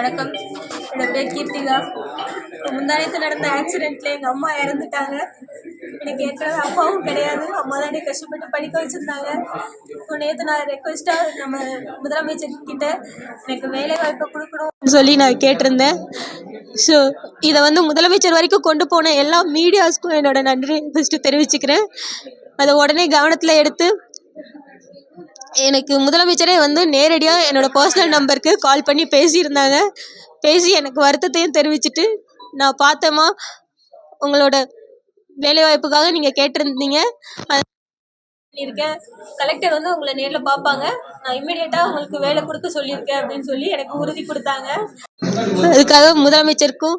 வணக்கம். என்னோட பேர் கீர்த்திகா. முந்தானத்து நடந்த ஆக்சிடெண்ட்டில் எங்கள் அம்மா இறந்துட்டாங்க. எனக்கு ஏற்கனவே அப்பாவும் கிடையாது. அம்மா தான் என்னை கஷ்டப்பட்டு படிக்க வச்சுருந்தாங்க. இப்போ நேற்று நான் ரெக்வெஸ்ட்டாக நம்ம முதலமைச்சர் கிட்ட எனக்கு வேலை வாய்ப்பை கொடுக்கணும்னு சொல்லி நான் கேட்டிருந்தேன். ஸோ இதை வந்து முதலமைச்சர் வரைக்கும் கொண்டு போன எல்லா மீடியாஸ்க்கும் என்னோட நன்றி ஃபஸ்ட்டு தெரிவிச்சுக்கிறேன். அதை உடனே கவனத்தில் எடுத்து எனக்கு முதலமைச்சரே வந்து நேரடியாக என்னோடய பர்சனல் நம்பருக்கு கால் பண்ணி பேசியிருந்தாங்க. பேசி எனக்கு வருத்தத்தையும் தெரிவிச்சிட்டு நான் பார்த்தேம்மா உங்களோட வேலைவாய்ப்புக்காக நீங்கள் கேட்டிருந்தீங்க. பண்ணியிருக்கேன். கலெக்டர் வந்து உங்களை நேரில் பார்ப்பாங்க. நான் இம்மிடியேட்டாக உங்களுக்கு வேலை கொடுக்க சொல்லியிருக்கேன் அப்படின்னு சொல்லி எனக்கு உறுதி கொடுத்தாங்க. அதுக்காக முதலமைச்சருக்கும்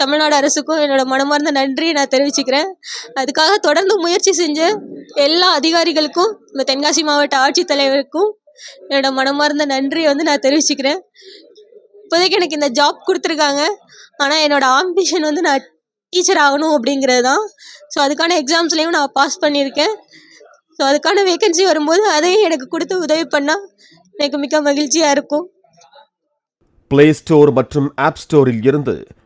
தமிழ்நாடு அரசுக்கும் என்னோட மனமார்ந்த நன்றியை நான் தெரிவிச்சுக்கிறேன். அதுக்காக தொடர்ந்து முயற்சி செஞ்ச எல்லா அதிகாரிகளுக்கும் இந்த தென்காசி மாவட்ட ஆட்சித்தலைவருக்கும் என்னோட மனமார்ந்த நன்றியை வந்து நான் தெரிவிச்சுக்கிறேன். இப்போதைக்கு எனக்கு இந்த ஜாப் கொடுத்துருக்காங்க. ஆனால் என்னோட ஆம்பிஷன் வந்து நான் டீச்சர் ஆகணும் அப்படிங்கிறது தான். ஸோ அதுக்கான எக்ஸாம்ஸ்லேயும் நான் பாஸ் பண்ணியிருக்கேன். ஸோ அதுக்கான வேகன்சி வரும்போது அதையும் எனக்கு கொடுத்து உதவி பண்ணால் எனக்கு மிக மகிழ்ச்சியாக இருக்கும். பிளே ஸ்டோர் மற்றும் ஆப் ஸ்டோரில் இருந்து